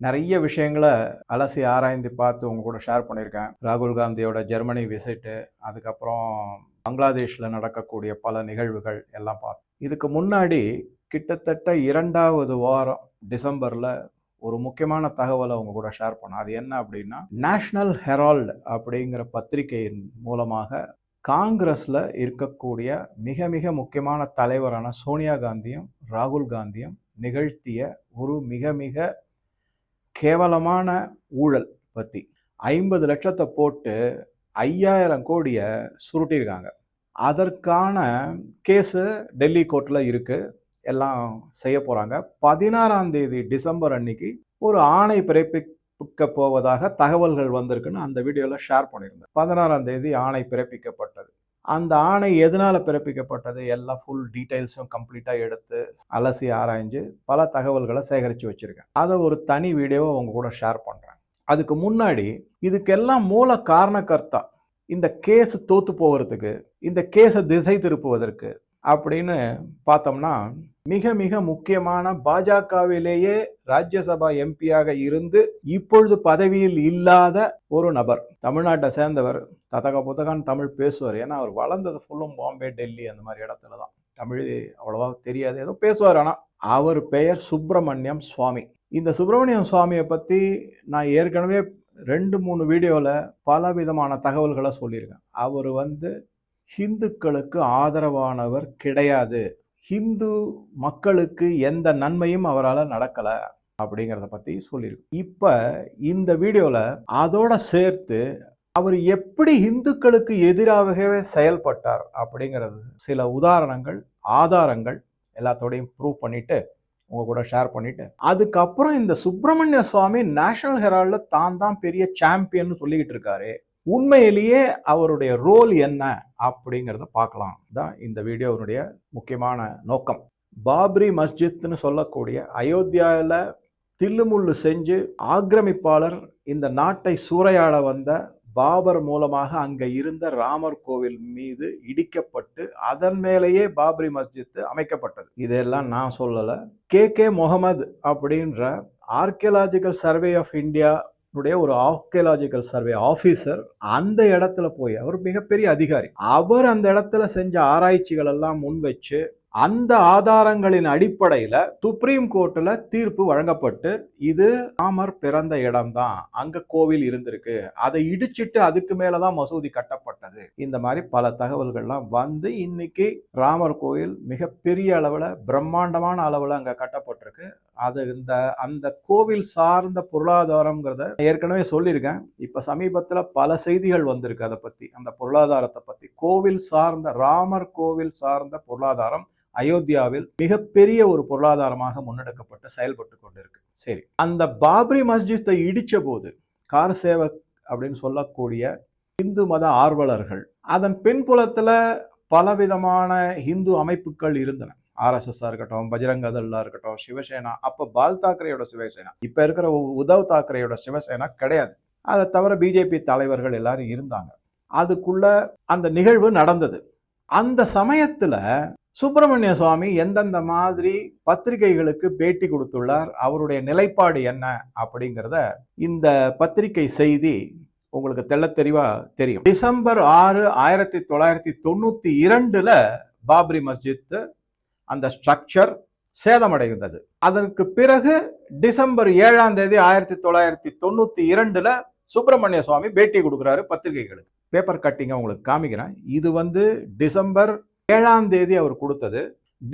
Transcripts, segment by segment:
நிறைய விஷயங்களை அலசி ஆராய்ந்து பார்த்து உங்க கூட ஷேர் பண்ணியிருக்கேன். ராகுல் காந்தியோட ஜெர்மனி விசிட்டு அதுக்கப்புறம் பங்களாதேஷில் நடக்கக்கூடிய பல நிகழ்வுகள் எல்லாம் பார்த்தோம் இதுக்கு முன்னாடி கிட்டத்தட்ட இரண்டாவது வாரம் டிசம்பரில் ஒரு முக்கியமான தகவலை உங்க கூட ஷேர் பண்ணேன் அது என்ன அப்படின்னா நேஷனல் ஹெரால்டு அப்படிங்கிற பத்திரிகையின் மூலமாக காங்கிரஸில் இருக்கக்கூடிய மிக மிக முக்கியமான தலைவரான சோனியா காந்தியும் ராகுல் காந்தியும் நிகழ்த்திய ஒரு மிக மிக கேவலமான ஊழல் பற்றி ஐம்பது லட்சத்தை போட்டு ஐயாயிரம் கோடியை சுருட்டியிருக்காங்க. அதற்கான கேஸு டெல்லி கோர்ட்டில் இருக்குது எல்லாம் செய்ய போகிறாங்க பதினாறாம் தேதி டிசம்பர் அன்னைக்கு ஒரு ஆணை பிறப்பிக்க போவதாக தகவல்கள் வந்திருக்குன்னு அந்த வீடியோவில் ஷேர் பண்ணியிருந்தேன். பதினாறாம் தேதி ஆணை பிறப்பிக்கப்பட்டது. அந்த ஆணை எதனால் பிறப்பிக்கப்பட்டது? எல்லா ஃபுல் டீட்டெயில்ஸும் கம்ப்ளீட்டாக எடுத்து அலசி ஆராய்ஞ்சு பல தகவல்களை சேகரித்து வச்சுருக்கேன். அதை ஒரு தனி வீடியோவை அவங்க கூட ஷேர் பண்ணுறேன் அதுக்கு முன்னாடி இதுக்கெல்லாம் மூல காரணக்கர்த்தா இந்த கேஸ் தோத்து போகிறதுக்கு இந்த கேஸை திசை திருப்புவதற்கு அப்படின்னு பார்த்தோம்னா மிக மிக முக்கியமான பாஜகவிலேயே ராஜ்யசபா எம்பியாக இருந்து இப்பொழுது பதவியில் இல்லாத ஒரு நபர். தமிழ்நாட்டை சேர்ந்தவர் ததக புத்தகான் தமிழ் பேசுவார். ஏன்னா அவர் வளர்ந்தது ஃபுல்லும் பாம்பே டெல்லி அந்த மாதிரி இடத்துல தான். தமிழ் அவ்வளோவா தெரியாது. ஏதோ பேசுவார். ஆனால் அவர் பெயர் சுப்பிரமணியம் சுவாமி. இந்த சுப்பிரமணியம் சுவாமியை பற்றி நான் ஏற்கனவே ரெண்டு மூணு வீடியோவில் பல விதமான தகவல்களை சொல்லியிருக்கேன். அவர் வந்து ஹிந்துக்களுக்கு ஆதரவானவர் கிடையாது. ஹிந்து மக்களுக்கு எந்த நன்மையும் அவரால் நடக்கலை அப்படிங்கிறத பற்றி சொல்லியிருக்கு. இப்போ இந்த வீடியோவில் அதோட சேர்த்து அவர் எப்படி இந்துக்களுக்கு எதிராகவே செயல்பட்டார் அப்படிங்கிறது சில உதாரணங்கள் ஆதாரங்கள் எல்லாத்தோடையும் ப்ரூவ் பண்ணிட்டு உங்க கூட ஷேர் பண்ணிட்டு அதுக்கப்புறம் இந்த சுப்பிரமணிய சுவாமி நேஷனல் ஹெரால்டில் தான் தான் பெரிய சாம்பியன் சொல்லிக்கிட்டு இருக்காரு. உண்மையிலேயே அவருடைய ரோல் என்ன அப்படிங்கிறத பார்க்கலாம். தான் இந்த வீடியோவினுடைய முக்கியமான நோக்கம். பாப்ரி மஸ்ஜித்னு சொல்லக்கூடிய அயோத்தியாவில் தில்லுமுள்ளு செஞ்சு ஆக்கிரமிப்பாளர் இந்த நாட்டை சூறையாட வந்த பாபர் மூலமாக அங்கே இருந்த ராமர் கோவில் மீது இடிக்கப்பட்டு அதன் மேலேயே பாபரி மஸ்ஜித் அமைக்கப்பட்டது. இதெல்லாம் நான் சொல்லலை. கே கே முகமது அப்படின்ற ஆர்கியலாஜிக்கல் சர்வே ஆஃப் இந்தியா உடைய ஒரு ஆர்கியலாஜிக்கல் சர்வே ஆஃபீஸர் அந்த இடத்துல போய் அவர் மிகப்பெரிய அதிகாரி. அவர் அந்த இடத்துல செஞ்ச ஆராய்ச்சிகள் எல்லாம் முன் வச்சு அந்த ஆதாரங்களின் அடிப்படையில சுப்ரீம் கோர்ட்ல தீர்ப்பு வழங்கப்பட்டு இது ராமர் பிறந்த இடம்தான் அங்க கோவில் இருந்திருக்கு அதை இடிச்சிட்டு அதுக்கு மேலதான் மசூதி கட்டப்பட்டது. இந்த மாதிரி பல தகவல்கள்லாம் வந்து இன்னைக்கு ராமர் கோயில் மிகப்பெரிய அளவுல பிரம்மாண்டமான அளவுல அங்க கட்டப்பட்டிருக்கு. அது இந்த அந்த கோவில் சார்ந்த பொருளாதாரம்ங்கிறத ஏற்கனவே சொல்லியிருக்கேன். இப்போ சமீபத்தில் பல செய்திகள் வந்திருக்கு அதை பற்றி அந்த பொருளாதாரத்தை பற்றி கோவில் சார்ந்த ராமர் கோவில் சார்ந்த பொருளாதாரம் அயோத்தியாவில் மிகப்பெரிய ஒரு பொருளாதாரமாக முன்னெடுக்கப்பட்டு செயல்பட்டு கொண்டிருக்கு. சரி அந்த பாப்ரி மஸ்ஜித்தை இடித்த போது கார் சேவக் அப்படின்னு சொல்லக்கூடிய இந்து மத ஆர்வலர்கள் அதன் பின்புலத்தில் பலவிதமான இந்து அமைப்புகள் இருந்தன. ஆர்எஸ்எஸ்ஸாக இருக்கட்டும் பஜ்ரங்கதல்லா இருக்கட்டும் சிவசேனா அப்போ பால் தாக்கரேயோட சிவசேனா. இப்போ இருக்கிற உத்தவ் தாக்கரேயோட சிவசேனா கிடையாது. அதை தவிர பிஜேபி தலைவர்கள் எல்லாரும் இருந்தாங்க. அதுக்குள்ள அந்த நிகழ்வு நடந்தது. அந்த சமயத்துல சுப்பிரமணிய சுவாமி எந்தெந்த மாதிரி பத்திரிகைகளுக்கு பேட்டி கொடுத்துள்ளார் அவருடைய நிலைப்பாடு என்ன அப்படிங்கிறத இந்த பத்திரிகை செய்தி உங்களுக்கு தெள்ள தெளிவா தெரியும். டிசம்பர் ஆறு ஆயிரத்தி தொள்ளாயிரத்தி தொண்ணூத்தி இரண்டுல பாப்ரி மஸ்ஜித் அந்த ஸ்ட்ரக்சர் சேதமடைந்தது. அதற்கு பிறகு டிசம்பர் ஏழாம் தேதி ஆயிரத்தி தொள்ளாயிரத்தி தொண்ணூற்றி இரண்டில் சுப்பிரமணிய சுவாமி பேட்டி கொடுக்குறாரு பத்திரிகைகளுக்கு. பேப்பர் கட்டிங்க உங்களுக்கு காமிக்கிறேன். இது வந்து டிசம்பர் ஏழாம் தேதி அவர் கொடுத்தது.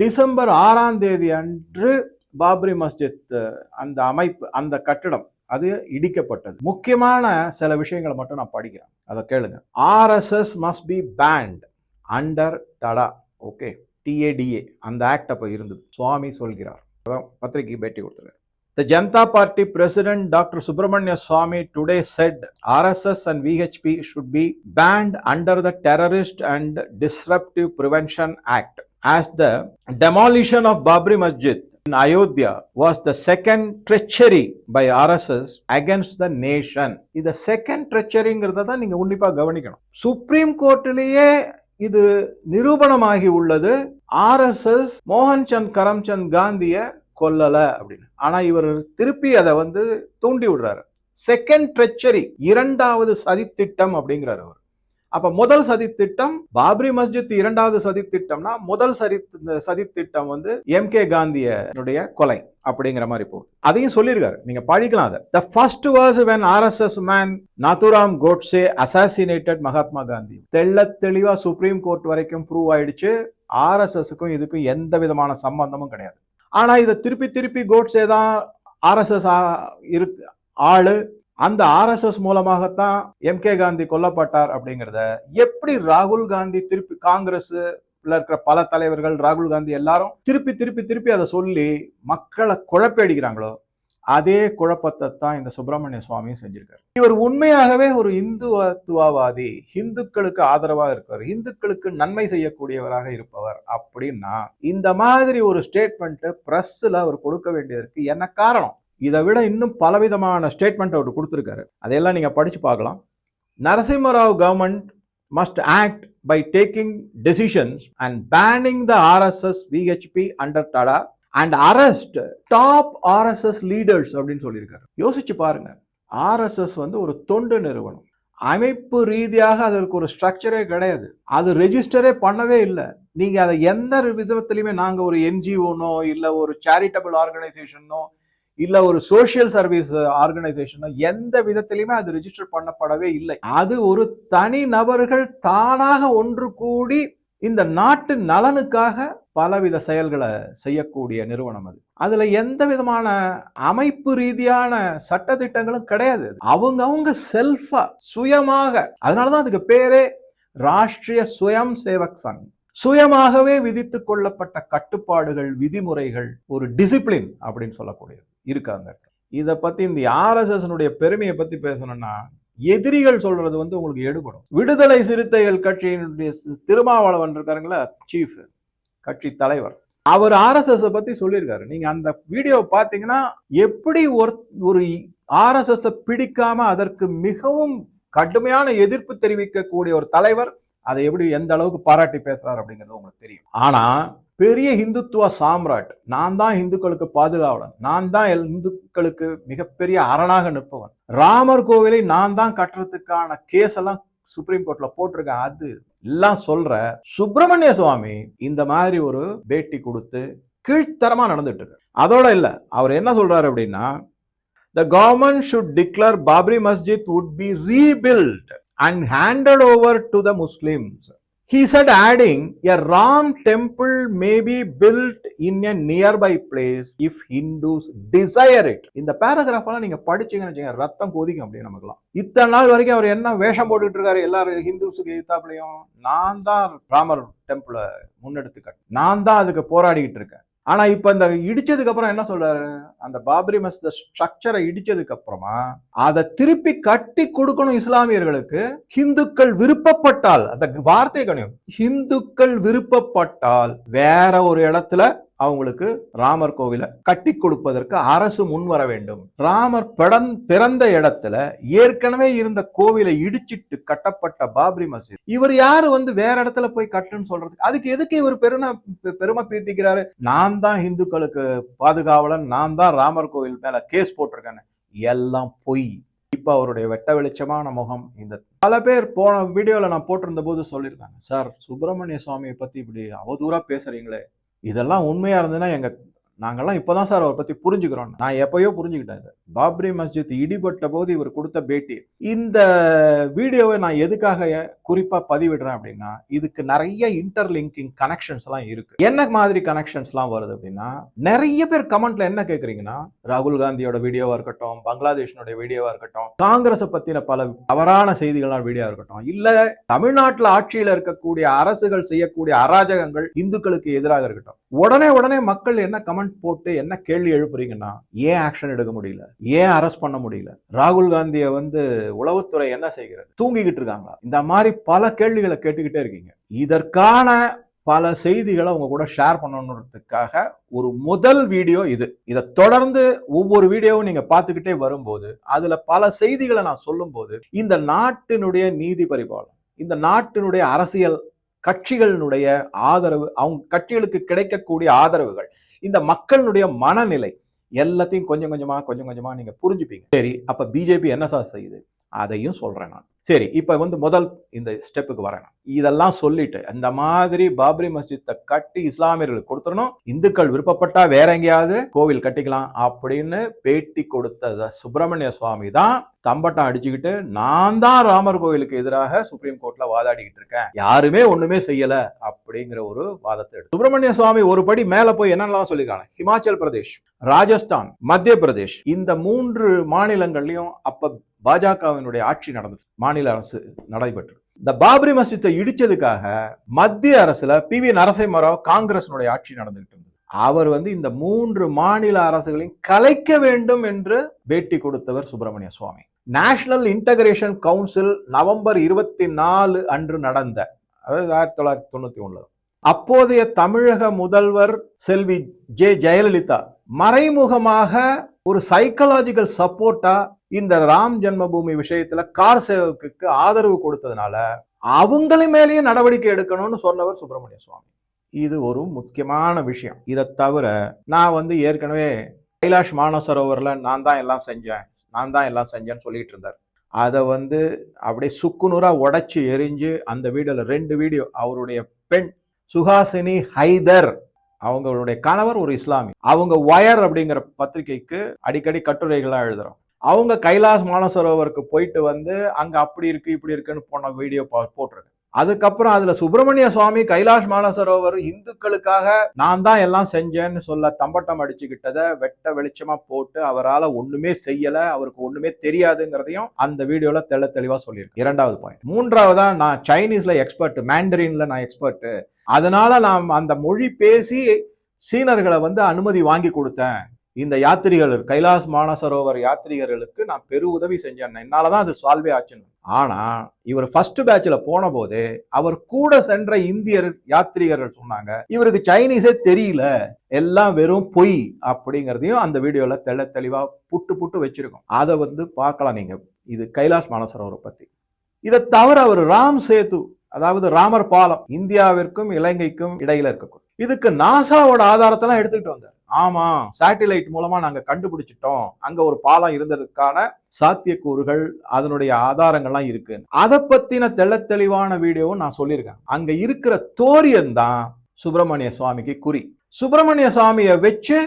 டிசம்பர் ஆறாம் தேதி அன்று பாப்ரி மஸ்ஜித் அந்த அமைப்பு அந்த கட்டிடம் அது இடிக்கப்பட்டது. முக்கியமான சில விஷயங்களை மட்டும் நான் படிக்கிறேன். அதை கேளுங்க. RSS must be banned under TADA okay TADA அந்த ஆக்ட் அப்போ இருந்தது சுவாமி சொல்கிறார் அதான் பத்திரிகை பேட்டி கொடுத்துருக்காரு The Janata Party President Dr. Subramanya Swamy today said RSS and VHP should be banned under the Terrorist and Disruptive Prevention Act as the demolition of Babri Masjid in Ayodhya was the second treachery by RSS against the nation. இந்த second ட்ரெச்சரிங்கிறத தான் நீங்க உன்னிப்பா கவனிக்கணும் supreme கோர்ட்டிலேயே இது நிரூபணமாகி உள்ளது. RSS மோகன்சந்த் Karamchand காந்திய கொல்லல அப்படின்னு. ஆனா இவர் திருப்பி அதை வந்து தூண்டி விடுறாரு. செகண்ட் ட்ரெச்சரி இரண்டாவது சதித்திட்டம் அப்படிங்கிறாரு அவர். அப்ப முதல் சதித்திட்டம் பாப்ரி மஸ்ஜித் இரண்டாவது சதித்திட்டம்னா முதல் சதி சதித்திட்டம் வந்து எம் கே காந்தியனுடைய கொலை அப்படிங்கிற மாதிரி போகுது. அதையும் சொல்லியிருக்காரு. நீங்க படிக்கலாம் அதை. The first was when RSS man Nathuram Godse assassinated Mahatma Gandhi தெள்ள தெளிவா சுப்ரீம் கோர்ட் வரைக்கும் ப்ரூவ் ஆயிடுச்சு. ஆர்எஸ்எஸ்க்கும் இதுக்கும் எந்த விதமான சம்பந்தமும் கிடையாது. ஆனா இதை திருப்பி திருப்பி கோட்ஸே தான் ஆர்எஸ்எஸ் இருக்கு ஆளு அந்த ஆர்எஸ்எஸ் மூலமாகத்தான் எம் கே காந்தி கொல்லப்பட்டார் அப்படிங்கிறத எப்படி ராகுல் காந்தி திருப்பி காங்கிரஸ் இருக்கிற பல தலைவர்கள் ராகுல் காந்தி எல்லாரும் திருப்பி திருப்பி திருப்பி அதை சொல்லி மக்களை குழப்படிக்கிறாங்களோ அதே குழப்பத்தை தான் இந்த சுப்பிரமணிய சுவாமியும் செஞ்சிருக்காரு. இவர் உண்மையாகவே ஒரு இந்துத்துவவாதி இந்துக்களுக்கு ஆதரவாக இருப்பவர் இந்துக்களுக்கு நன்மை செய்யக்கூடியவராக இருப்பவர் அப்படின்னா இந்த மாதிரி ஒரு ஸ்டேட்மெண்ட் பிரஸ்ல அவர் கொடுக்க வேண்டியதற்கு என்ன காரணம்? இதை விட இன்னும் பலவிதமான ஸ்டேட்மெண்ட் அவர் கொடுத்துருக்காரு. அதையெல்லாம் நீங்கள் படித்து பார்க்கலாம். Narasimha Rao government must act by taking decisions and banning the RSS VHP under TADA and arrest top RSS leaders அப்படின்னு சொல்லியிருக்காரு. யோசிச்சு பாருங்க. ஆர்எஸ்எஸ் வந்து ஒரு தொண்டு நிறுவனம். அமைப்பு ரீதியாக அதற்கு ஒரு ஸ்ட்ரக்சரே கிடையாது. அது ரெஜிஸ்டரே பண்ணவே இல்லை. நீங்கள் அதை எந்த விதத்துலையுமே நாங்கள் ஒரு என்ஜிஓனோ இல்லை ஒரு சேரிட்டபிள் ஆர்கனைசேஷனோ இல்ல ஒரு சோசியல் சர்வீஸ் ஆர்கனைசேஷனோ எந்த விதத்திலையுமே அது ரிஜிஸ்டர் பண்ணப்படவே இல்லை. அது ஒரு தனி நபர்கள் தானாக ஒன்று கூடி இந்த நாட்டு நலனுக்காக பலவித செயல்களை செய்யக்கூடிய நிறுவனம் அது. அதுல எந்த விதமான அமைப்பு ரீதியான சட்ட திட்டங்களும் கிடையாது. அவங்க அவங்க செல்ஃபா சுயமாக அதனாலதான் அதுக்கு பேரே ராஷ்டிரிய சுயம் சேவக் சங். சுயமாகவே விதித்து கொள்ளப்பட்ட கட்டுப்பாடுகள் விதிமுறைகள் ஒரு டிசிப்ளின் அப்படின்னு சொல்லக்கூடியது. இருக்காங்க. இதை பத்தி இந்த ஆர்எஸ்எஸ் பெருமையை பத்தி பேசணும்னா எதிரிகள் சொல்றது வந்து உங்களுக்கு எடுபடும். விடுதலை சிறுத்தைகள் கட்சியினுடைய திருமாவளவன் இருக்காருங்களா? சீஃப் கட்சி தலைவர். அவர் ஆர்எஸ்எஸ் பத்தி சொல்லியிருக்காரு. நீங்க அந்த வீடியோ பாத்தீங்கன்னா எப்படி ஒரு ஒரு ஆர்எஸ்எஸ் பிடிக்காம அதற்கு மிகவும் கடுமையான எதிர்ப்பு தெரிவிக்கக்கூடிய ஒரு தலைவர் அதை எப்படி எந்த அளவுக்கு பாராட்டி பேசுறாரு அப்படிங்கிறது உங்களுக்கு தெரியும். ஆனா பெரிய இந்துத்துவ சாம்ராட். நான் தான் இந்துக்களுக்கு பாதுகாவலன். நான் தான் இந்துக்களுக்கு மிகப்பெரிய அரணாக நிற்பவன். ராமர் கோவிலை நான் தான் கட்டுறதுக்கான கேஸ் எல்லாம் சுப்ரீம் கோர்ட்ல போட்டிருக்கேன். அது எல்லாம் சொல்ற சுப்பிரமணிய சுவாமி இந்த மாதிரி ஒரு பேட்டி கொடுத்து கீழ்த்தரமா நடந்துட்டு இருக்கு அதோட இல்ல. அவர் என்ன சொல்றாரு அப்படின்னா the government should declare Babri Masjid would be rebuilt and handed over to the Muslims He said, adding, a Ram temple may be built in a nearby place if Hindus desire it. இந்த பேராகிராஃபெல்லாம் நீங்கள் நீங்க படிச்சீங்கன்னு வச்சுங்க ரத்தம் கொதிக்கும் அப்படின்னு நமக்குலாம் இத்தனை நாள் வரைக்கும் அவர் என்ன வேஷம் போட்டுட்டு இருக்காரு? எல்லாரும் ஹிந்துஸுக்கு எதிர்த்தாப்புலையும் நான் தான் ராமர் டெம்பிளை முன்னெடுத்து நான் தான் அதுக்கு போராடிக்கிட்டு இருக்கேன். ஆனா இப்ப இந்த இடிச்சதுக்கு அப்புறம் என்ன சொல்றாரு? அந்த பாபரி மஸ்ஜித் ஸ்ட்ரக்சரை இடிச்சதுக்கு அப்புறமா அதை திருப்பி கட்டி கொடுக்கணும் இஸ்லாமியர்களுக்கு ஹிந்துக்கள் விருப்பப்பட்டால் அந்த வார்த்தை கணியம் ஹிந்துக்கள் விருப்பப்பட்டால் வேற ஒரு இடத்துல அவங்களுக்கு ராமர் கோவிலை கட்டி கொடுப்பதற்கு அரசு முன் வர வேண்டும். ராமர் பிறந்த இடத்துல ஏற்கனவே இருந்த கோவிலை இடிச்சிட்டு கட்டப்பட்ட பாப்ரி மசீத். இவர் யாரு வந்து வேற இடத்துல போய் கட்டுன்னு சொல்றதுக்கு? அதுக்கு எதுக்கு இவர் பெருமை பெருமை பீத்திக்கிறாரு? நான் தான் இந்துக்களுக்கு பாதுகாவலன் நான் தான் ராமர் கோவில் மேல கேஸ் போட்டிருக்கேன் எல்லாம் பொய். இப்ப அவருடைய வெட்ட வெளிச்சமான முகம் இந்த பல பேர் போன வீடியோல நான் போட்டிருந்த போது சொல்லியிருந்தாங்க. சார் சுப்பிரமணிய சுவாமியை பத்தி இப்படி அவதூறா பேசுறீங்களே. இதெல்லாம் உண்மையாக இருந்ததுன்னா நாங்கள்லாம் இப்போ தான் சார் அவரை பற்றி புரிஞ்சுக்கிறோம் நான் எப்பயோ புரிஞ்சுக்கிட்டேன் இது. பாப்ரி மஸ்ஜித் இடிபட்ட போது இவர் கொடுத்த பேட்டி. இந்த வீடியோவை நான் எதுக்காக குறிப்பாக பதிவிடுறேன் அப்படின்னா இதுக்கு நிறைய இன்டர்லிங்கிங் கனெக்ஷன்ஸ்லாம் இருக்குது என்ன மாதிரி கனெக்ஷன்ஸ்லாம் வருது அப்படின்னா நிறைய பேர் கமெண்ட்ல என்ன கேட்குறீங்கன்னா ராகுல் காந்தியோட வீடியோவாக இருக்கட்டும் பங்களாதேஷனுடைய வீடியோவாக இருக்கட்டும் காங்கிரஸை பற்றின பல தவறான செய்திகளான வீடியோவாக இருக்கட்டும் இல்லை தமிழ்நாட்டில் ஆட்சியில் இருக்கக்கூடிய அரசுகள் செய்யக்கூடிய அராஜகங்கள் இந்துக்களுக்கு எதிராக இருக்கட்டும். உடனே உடனே மக்கள் என்ன கமெண்ட் போட்டு என்ன கேள்வி எழுப்புறீங்கன்னா ஏன் ஆக்ஷன் எடுக்க முடியல? ஏன் அரெஸ்ட் பண்ண முடியல? ராகுல் காந்தியை வந்து உளவுத்துறை என்ன செய்கிறது? தூங்கிக்கிட்டு இருக்காங்களா? இந்த மாதிரி பல கேள்விகளை கேட்டுக்கிட்டே இருக்கீங்க. இதற்கான பல செய்திகளை உங்க கூட ஷேர் பண்ணணுன்றதுக்காக ஒரு முதல் வீடியோ இது. இதை தொடர்ந்து ஒவ்வொரு வீடியோவும் நீங்க பார்த்துக்கிட்டே வரும்போது அதுல பல செய்திகளை நான் சொல்லும் போது இந்த நாட்டினுடைய நீதி பரிபாலனம் இந்த நாட்டினுடைய அரசியல் கட்சிகளினுடைய ஆதரவு அவங்க கட்சிகளுக்கு கிடைக்கக்கூடிய ஆதரவுகள் இந்த மக்களுடைய மனநிலை எல்லாத்தையும் கொஞ்சம் கொஞ்சமா கொஞ்சம் கொஞ்சமா நீங்க புரிஞ்சுப்பீங்க. சரி அப்போ பிஜேபி என்ன சார் செய்யுது? அதையும் சொல்கிறேன் நான். சரி இப்போ வந்து முதல் இந்த ஸ்டெப்புக்கு வரேன் இதெல்லாம் சொல்லிட்டு இந்த மாதிரி பாபரி மஸ்ஜித்தை கட்டி இஸ்லாமியர்களுக்கு கொடுத்துடணும். இந்துக்கள் விருப்பப்பட்டா வேற எங்கேயாவது கோவில் கட்டிக்கலாம் அப்படின்னு பேட்டி கொடுத்த சுப்பிரமணிய சுவாமி தான் தம்பட்டம் அடிச்சுக்கிட்டு நான் தான் ராமர் கோவிலுக்கு எதிராக சுப்ரீம் கோர்ட்ல வாதாடிக்கிட்டு இருக்கேன். யாருமே ஒண்ணுமே செய்யல அப்படிங்கிற ஒரு வாதத்தை எடுத்து சுப்பிரமணிய சுவாமி ஒரு படி மேல போய் என்னெல்லாம் சொல்லியிருக்காங்க? ஹிமாச்சல் பிரதேஷ் ராஜஸ்தான் மத்திய பிரதேஷ் இந்த மூன்று மாநிலங்கள்லயும் அப்ப பாஜகவினுடைய ஆட்சி நடந்தது மாநில அரசு நடைபெற்றது. இந்த பாபரி மஸ்ஜித்தை இடிச்சதுக்காக மத்திய அரசுல பி வி நரசிம்மராவ் காங்கிரசினுடைய ஆட்சி நடந்துகிட்டு இருந்தது. அவர் வந்து இந்த மூன்று மாநில அரசுகளையும் கலைக்க வேண்டும் என்று பேட்டி கொடுத்தவர் Subramanian Swamy. National integration council November இருபத்தி நாலு அன்று நடந்த அதாவது ஆயிரத்தி தொள்ளாயிரத்தி தொண்ணூத்தி ஒண்ணுல. அப்போதைய தமிழக முதல்வர் செல்வி ஜே ஜெயலலிதா மறைமுகமாக ஒரு சைக்கலாஜிக்கல் சப்போர்ட்டா இந்த ராம் ஜென்மபூமி விஷயத்துல கார் சேவக்குக்கு ஆதரவு கொடுத்ததுனால அவங்கள மேலேயும் நடவடிக்கை எடுக்கணும்னு சொன்னவர் சுப்பிரமணிய சுவாமி. இது ஒரு முக்கியமான விஷயம். இதை தவிர நான் வந்து ஏற்கனவே கைலாஷ் மானசரோவரில் நான் தான் எல்லாம் செஞ்சேன். நான் தான் எல்லாம் செஞ்சேன்னு சொல்லிட்டு இருந்தார். அதை வந்து அப்படியே சுக்குநூறாக உடச்சி எரிஞ்சு அந்த வீடியோவில் ரெண்டு வீடியோ அவருடைய பெண் சுஹாசினி ஹைதர் அவங்களுடைய கணவர் ஒரு இஸ்லாமி. அவங்க ஒயர் அப்படிங்கிற பத்திரிகைக்கு அடிக்கடி கட்டுரைகள்லாம் எழுதுகிறோம் அவங்க கைலாஸ் மானசரோவருக்கு போயிட்டு வந்து அங்கே அப்படி இருக்கு இப்படி இருக்குன்னு போன வீடியோ போட்டிருக்கு. அதுக்கப்புறம் அதுல சுப்பிரமணிய சுவாமி கைலாஷ் மானசரோவர் இந்துக்களுக்காக நான் தான் எல்லாம் செஞ்சேன்னு சொல்ல தம்பட்டம் அடிச்சுக்கிட்டதை வெட்ட வெளிச்சமா போட்டு அவரால் ஒண்ணுமே செய்யல அவருக்கு ஒண்ணுமே தெரியாதுங்கிறதையும் அந்த வீடியோல தெள்ள தெளிவா சொல்லியிருக்கு. இரண்டாவது பாயிண்ட் மூன்றாவதா நான் சைனீஸ்ல எக்ஸ்பர்ட் மேண்டரின்ல நான் எக்ஸ்பர்ட் அதனால நான் அந்த மொழி பேசி சீனர்களை வந்து அனுமதி வாங்கி கொடுத்தேன். இந்த யாத்திரிகள் கைலாஸ் மானசரோவர் யாத்திரிகர்களுக்கு நான் பெரு உதவி செஞ்சேன் என்னாலதான் அது சால்வே ஆச்சுன்னு. ஆனால் இவர் ஃபர்ஸ்ட் பேட்சில் போன போது அவர் கூட சென்ற இந்தியர் யாத்திரிகர்கள் சொன்னாங்க இவருக்கு சைனீஸே தெரியல எல்லாம் வெறும் பொய் அப்படிங்கிறதையும் அந்த வீடியோவில் தெள்ள தெளிவாக புட்டு புட்டு வச்சிருக்கோம். அதை வந்து பார்க்கலாம் நீங்கள் இது கைலாஷ் மானசரோவரை பற்றி இதை தவிர அவர் ராம் சேது அதாவது ராமர் பாலம் இந்தியாவிற்கும் இலங்கைக்கும் இடையில இருக்கக்கூடும் இதுக்கு நாசாவோட ஆதாரத்தெல்லாம் எடுத்துக்கிட்டு வந்தார். ஆமா சேட்டிலைட் மூலமா நாங்க கண்டுபிடிச்சிட்டோம். அங்க ஒரு பாலம் இருந்ததுக்கான சாத்தியக்கூறுகள் அதனுடைய ஆதாரங்கள்லாம் இருக்கு. அதை பத்தின தெள்ள தெளிவான வீடியோவும் நான் சொல்லியிருக்கேன். அங்க இருக்கிற தோரியன் தான் சுப்பிரமணிய சுவாமிக்கு குறி. சுப்பிரமணிய சுவாமியை வச்சு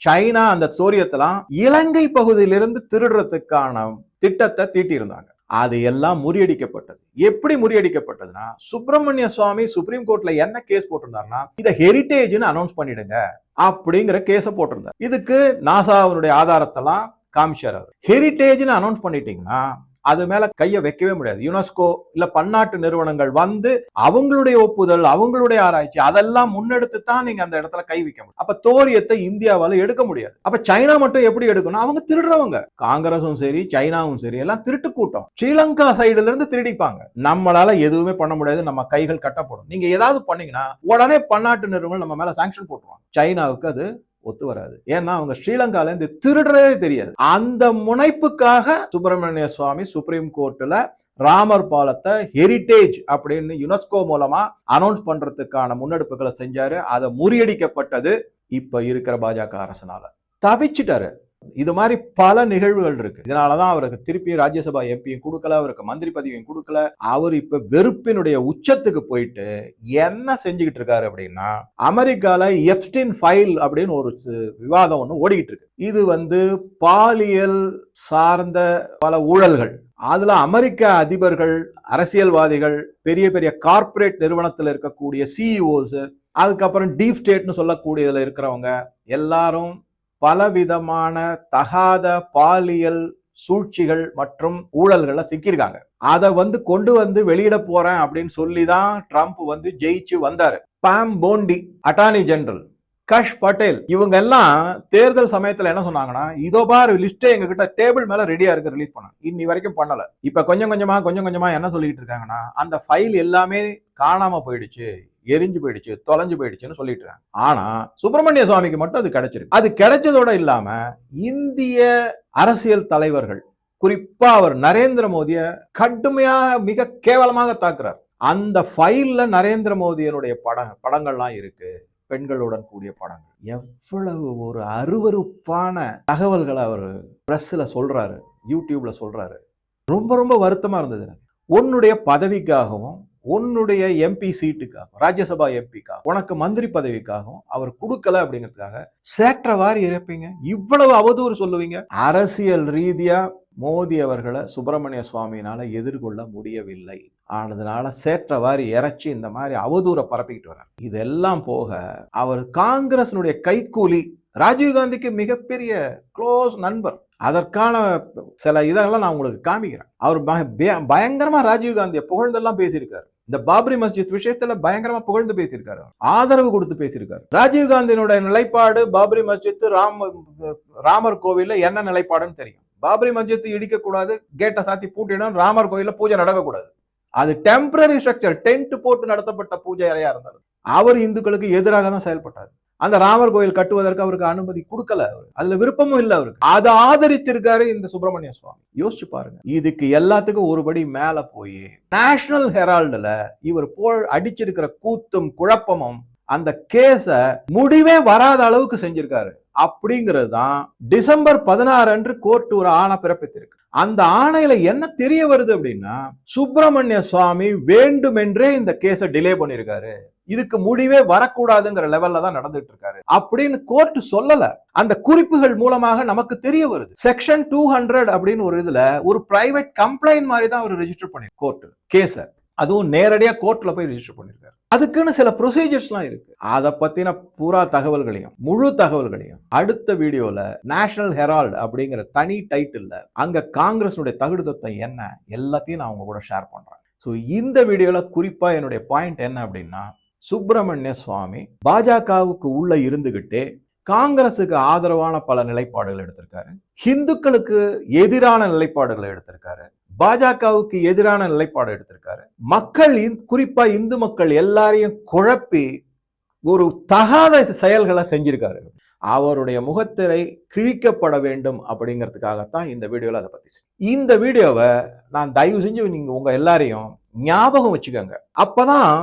சைனா அந்த சோரியத்தெல்லாம் இலங்கை பகுதியிலிருந்து திருடுறதுக்கான திட்டத்தை தீட்டியிருந்தாங்க. அது எல்லாம் முறியடிக்கப்பட்டது. எப்படி முறியடிக்கப்பட்டதுன்னா சுப்பிரமணிய சுவாமி சுப்ரீம் கோர்ட்ல என்ன கேஸ் போட்டிருந்தாருன்னா இதை ஹெரிட்டேஜ்னு அனௌன்ஸ் பண்ணிடுங்க அப்படிங்கிற கேஸ போட்டிருந்தார். இதுக்கு நாசாவினுடைய ஆதாரத்தெல்லாம் காமிச்சார் அவர். ஹெரிட்டேஜ்னு அனௌன்ஸ் பண்ணிட்டீங்கன்னா அது மேல கைய வைக்கவே முடியாது. யுனெஸ்கோ இல்ல பன்னாட்டு நிறுவனங்கள் வந்து அவங்களுடைய ஒப்புதல் அவங்களுடைய ஆராய்ச்சி அதெல்லாம் முன்னெடுத்து தான் நீங்க அந்த இடத்துல கை வைக்க முடியும். அப்ப தோரியத்தை இந்தியாவால எடுக்க முடியாது. அப்ப சைனா மட்டும் எப்படி எடுக்கணும்? அவங்க திருடுறவங்க. காங்கிரஸும் சரி சைனாவும் சரி எல்லாம் திருட்டு கூட்டம் ஸ்ரீலங்கா சைடுல இருந்து திருடிப்பாங்க. நம்மளால எதுவுமே பண்ண முடியாது. நம்ம கைகள் கட்டப்படும். நீங்க ஏதாவது பண்ணீங்கன்னா உடனே பன்னாட்டு நிறுவனம் நம்ம மேல சாங்ஷன் போட்டுருவாங்க. சைனாவுக்கு அது ஒத்து வராது. ஏன்னா அவங்க ஸ்ரீலங்கால இருந்து திருடுறதே தெரியாது. அந்த முனைப்புக்காக சுப்பிரமணிய சுவாமி சுப்ரீம் கோர்ட்ல ராமர் பாலத்தை ஹெரிட்டேஜ் அப்படின்னு யுனெஸ்கோ மூலமா அனௌன்ஸ் பண்றதுக்கான முன்னெடுப்புகளை செஞ்சாரு. அதை முறியடிக்கப்பட்டது இப்ப இருக்கிற பாஜக அரசனால. தவிச்சிட்டாரு. இது மாதிரி பல நிகழ்வுகள் இருக்கு. இதனாலதான் அவருக்கு திருப்பி ராஜ்யசபா எம்பியும் கொடுக்கல அவருக்கு மந்திரி பதவியும் கொடுக்கல. அவர் இப்ப வெறுப்பினுடைய உச்சத்துக்கு போயிட்டு என்ன செஞ்சுக்கிட்டு இருக்காரு அப்படின்னா அமெரிக்கால எப்ஸ்டின் ஃபைல் அப்படின்னு ஒரு விவாதம் ஒன்று ஓடிக்கிட்டு இருக்கு. இது வந்து பாலியல் சார்ந்த பல ஊழல்கள். அதுல அமெரிக்க அதிபர்கள் அரசியல்வாதிகள் பெரிய பெரிய கார்ப்பரேட் நிறுவனத்தில் இருக்கக்கூடிய சிஇஓஸ் அதுக்கப்புறம் டீப் ஸ்டேட்னு சொல்லக்கூடியதுல இருக்கிறவங்க எல்லாரும் பலவிதமான தகாத பாலியல் சூழ்ச்சிகள் மற்றும் ஊழல்களை சிக்கியிருக்காங்க. அதை வந்து கொண்டு வந்து வெளியிட போறேன் அப்படின்னு சொல்லி தான் ட்ரம்ப் வந்து ஜெயிச்சு வந்தாரு. பாம் போண்டி அட்டார்னி ஜெனரல் கஷ் பட்டேல் இவங்க எல்லாம் தேர்தல் சமயத்துல என்ன சொன்னாங்கன்னா இதோ பாரு லிஸ்டே எங்க கிட்ட டேபிள் மேல ரெடியா இருக்கு ரிலீஸ் பண்ண. இன்னி வரைக்கும் பண்ணல. இப்ப கொஞ்சம் கொஞ்சமா கொஞ்சம் கொஞ்சமா என்ன சொல்லிட்டு இருக்காங்கன்னா அந்த ஃபைல் எல்லாமே காணாம போயிடுச்சு. எரிஞ்சு போயிடுச்சு தொலைஞ்சு போயிடுச்சுன்னு சொல்லிட்டு ஆனா சுப்பிரமணிய சுவாமிக்கு மட்டும் அது கிடைச்சிருக்கு. அது கிடைச்சதோட இல்லாம இந்திய அரசியல் தலைவர்கள் குறிப்பா அவர் நரேந்திர மோடிய கடுமையாக மிக கேவலமாக தாக்குறார். அந்த ஃபைல்ல நரேந்திர மோடியினுடைய படம் படங்கள்லாம் இருக்கு. பெண்களுடன் கூடிய படங்கள். எவ்வளவு ஒரு அருவருப்பான தகவல்களை அவர் பிரஸ்ல சொல்றாரு யூடியூப்ல சொல்றாரு. ரொம்ப ரொம்ப வருத்தமா இருந்தது உன்னுடைய பதவிக்காகவும் உன்னுடைய எம்பி சீட்டுக்காகவும் ராஜ்யசபா எம்பிக்காக உனக்கு மந்திரி பதவிக்காகவும் அவர் கொடுக்கல அப்படிங்கிறதுக்காக சேற்றவாரி இறப்பீங்க. இவ்வளவு அவதூறு சொல்லுவீங்க. அரசியல் ரீதியா மோடி அவர்களை சுப்பிரமணிய சுவாமியினால எதிர்கொள்ள முடியவில்லை. ஆனதுனால சேற்றவாரி இறைச்சி இந்த மாதிரி அவதூறை பரப்பிக்கிட்டு வர்றார். இதெல்லாம் போக அவர் காங்கிரஸினுடைய கைக்கூலி ராஜீவ்காந்திக்கு மிகப்பெரிய க்ளோஸ் நண்பர். அதற்கான சில இதெல்லாம் நான் உங்களுக்கு காமிக்கிறேன். அவர் பய- பயங்கரமா ராஜீவ்காந்தியை புகழ்ந்தெல்லாம் பேசியிருக்காரு. இந்த பாபரி மஸ்ஜித் விஷயத்துல பயங்கரமா புகழ்ந்து பேசியிருக்காரு ஆதரவு கொடுத்து பேசியிருக்காரு. ராஜீவ்காந்தியினுடைய நிலைப்பாடு பாபரி மஸ்ஜித் ராம ராமர் கோவில்ல என்ன நிலைப்பாடுன்னு தெரியும். பாபரி மஸ்ஜித் இடிக்க கூடாது கேட்டை சாத்தி பூட்டிடும் ராமர் கோயில்ல பூஜை நடக்கக்கூடாது. அது டெம்பரரி ஸ்ட்ரக்சர் டென்ட் போட்டு நடத்தப்பட்ட பூஜை அறையா இருந்தது அவர் இந்துக்களுக்கு எதிராக தான் செயல்பட்டார். அந்த ராமர் கோயில் கட்டுவதற்கு அவருக்கு அனுமதி கொடுக்கல அவர். அதுல விருப்பமும் இல்லை அவருக்கு. அதை ஆதரித்திருக்காரு இந்த சுப்பிரமணிய சுவாமி. யோசிச்சு பாருங்க. இதுக்கு எல்லாத்துக்கும் ஒருபடி மேல போய் நேஷனல் ஹெரால்டுல இவர் போல் அடிச்சிருக்கிற கூத்தும் குழப்பமும் அந்த கேஸ முடிவே வராத அளவுக்கு செஞ்சிருக்காரு. அப்படிங்கிறது தான் டிசம்பர் பதினாறு அன்று கோர்ட் ஒரு ஆணை பிறப்பித்திருக்கு. அந்த ஆணையில என்ன தெரிய வருது அப்படின்னா சுப்பிரமணிய சுவாமி வேண்டுமென்றே இந்த கேஸை டிலே பண்ணியிருக்காரு இதுக்கு முடிவே வரக்கூடாதுங்கிற லெவல்ல தான் நடந்துட்டு இருக்காரு அப்படின்னு கோர்ட் சொல்லல. அந்த குறிப்புகள் மூலமாக நமக்கு தெரிய வருது. செக்ஷன் டூ ஹண்ட்ரட் அப்படின்னு ஒரு இதுல ஒரு பிரைவேட் கம்ப்ளைண்ட் மாதிரி தான் அவர் ரெஜிஸ்டர் பண்ணி கோர்ட் கேஸ அதுவும் நேரடியா கோர்ட்ல போய் ரெஜிஸ்டர் பண்ணிருக்காரு. அதுக்குன்னு சில ப்ரொசீஜர்ஸ்லாம் இருக்கு. அதை பத்தின பூரா தகவல்களையும் முழு தகவல்களையும் அடுத்த வீடியோல நேஷனல் ஹெரால்டு அப்படிங்கிற தனி டைட்டில் அங்க காங்கிரஸுடைய தகுடுதத்தை என்ன எல்லாத்தையும் நான் அவங்க கூட ஷேர் பண்றேன். ஸோ இந்த வீடியோவில் குறிப்பாக என்னுடைய பாயிண்ட் என்ன அப்படின்னா சுப்பிரமணிய சுவாமி பாஜகவுக்கு உள்ள இருந்துகிட்டே காங்கிரஸுக்கு ஆதரவான பல நிலைப்பாடுகள் எடுத்திருக்காரு. ஹிந்துக்களுக்கு எதிரான நிலைப்பாடுகளை எடுத்திருக்காரு. பாஜகவுக்கு எதிரான நிலைப்பாடு எடுத்திருக்காரு. மக்கள் குறிப்பா இந்து மக்கள் எல்லாரையும் குழப்பி ஒரு தகாத செயல்களை செஞ்சிருக்காரு. அவருடைய முகத்திரை கிழிக்கப்பட வேண்டும் அப்படிங்கிறதுக்காகத்தான் இந்த வீடியோவில் அதை பத்தி இந்த வீடியோவை நான் தயவு செஞ்சு நீங்க உங்க எல்லாரையும் ஞாபகம் வச்சுக்கோங்க. அப்பதான்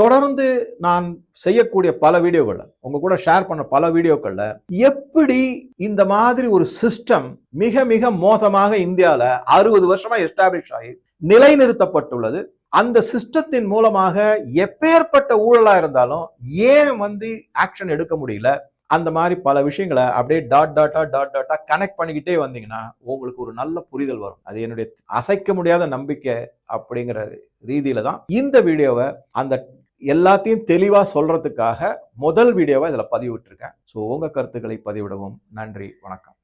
தொடர்ந்து நான் செய்யக்கூடிய பல வீடியோகள்ல உங்க கூட ஷேர் பண்ண பல வீடியோக்கள்ல எப்படி இந்த மாதிரி ஒரு சிஸ்டம் மிக மிக மோசமாக இந்தியாவில் அறுபது வருஷமா எஸ்டாப்ளிஷ் ஆகி நிலைநிறுத்தப்பட்டுள்ளது. அந்த சிஸ்டத்தின் மூலமாக எப்பேற்பட்ட ஊழலா இருந்தாலும் ஏன் வந்து ஆக்ஷன் எடுக்க முடியல? அந்த மாதிரி பல விஷயங்களை அப்படியே டாட் டாட்டா டாட் டாட்டா கனெக்ட் பண்ணிக்கிட்டே வந்தீங்கன்னா உங்களுக்கு ஒரு நல்ல புரிதல் வரும். அது என்னுடைய அசைக்க முடியாத நம்பிக்கை அப்படிங்கிற ரீதியில தான் இந்த வீடியோவை அந்த எல்லாத்தையும் தெளிவாக சொல்றதுக்காக முதல் வீடியோவை இதில் பதிவிட்டிருக்கேன். ஸோ உங்கள் கருத்துக்களை பதிவிடவும். நன்றி. வணக்கம்.